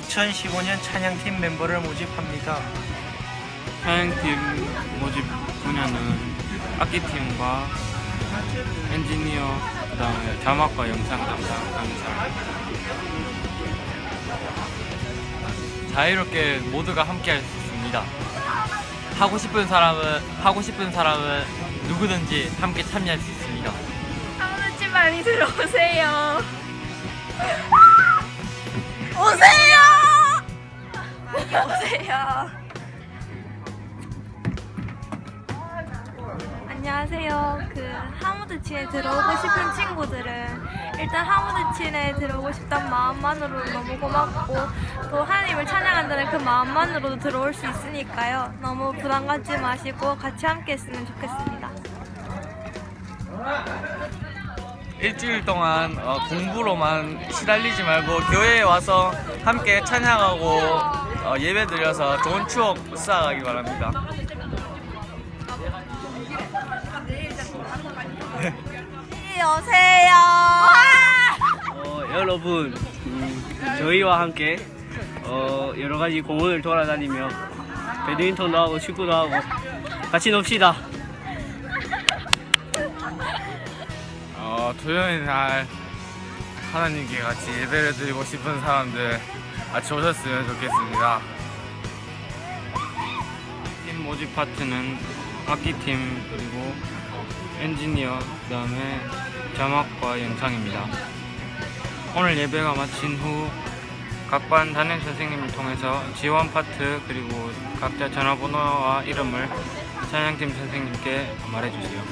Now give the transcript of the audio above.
2015년 찬양팀 멤버를 모집합니다. 찬양팀 모집 분야는 악기팀과 엔지니어, 그 다음에 자막과 영상 담당하는 사람. 자유롭게 모두가 함께 할 수 있습니다. 하고 싶은 사람은 하고 싶은 사람은 누구든지 함께 참여할 수 있습니다. 아무렇지 많이 들어오세요. 오세요. 안녕하세요. 그 하무드치에 들어오고 싶은 친구들은 일단 하무드치에 들어오고 싶다는 마음만으로 너무 고맙고 또 하나님을 찬양한다는 그 마음만으로도 들어올 수 있으니까요. 너무 부담 갖지 마시고 같이 함께 했으면 좋겠습니다. 일주일 동안 어, 공부로만 시달리지 말고 교회에 와서 함께 찬양하고 어, 예배 드려서 좋은 추억 쌓아가기 바랍니다. 오세요. 어, 여러분, 음, 저희와 함께 어, 여러 가지 공원을 돌아다니며 배드민턴도 하고 축구도 하고 같이 놉시다. 어, 토요일 날 하나님께 같이 예배를 드리고 싶은 사람들 같이 오셨으면 좋겠습니다. 팀 모집 파트는 악기팀 그리고 엔지니어 그 다음에 자막과 영상입니다. 오늘 예배가 마친 후 각반 담임 선생님을 통해서 지원 파트 그리고 각자 전화번호와 이름을 찬양팀 선생님께 말해주세요.